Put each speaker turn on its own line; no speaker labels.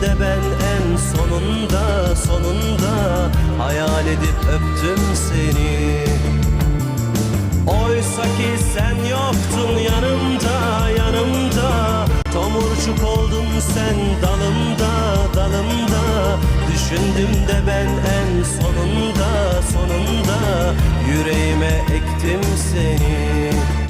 De ben en sonunda sonunda Hayal edip öptüm seni. Oysa ki sen yoktun yanımda yanımda. Tomurcuk oldun sen dalımda dalımda. Düşündüm de ben en sonunda sonunda Yüreğime ektim seni.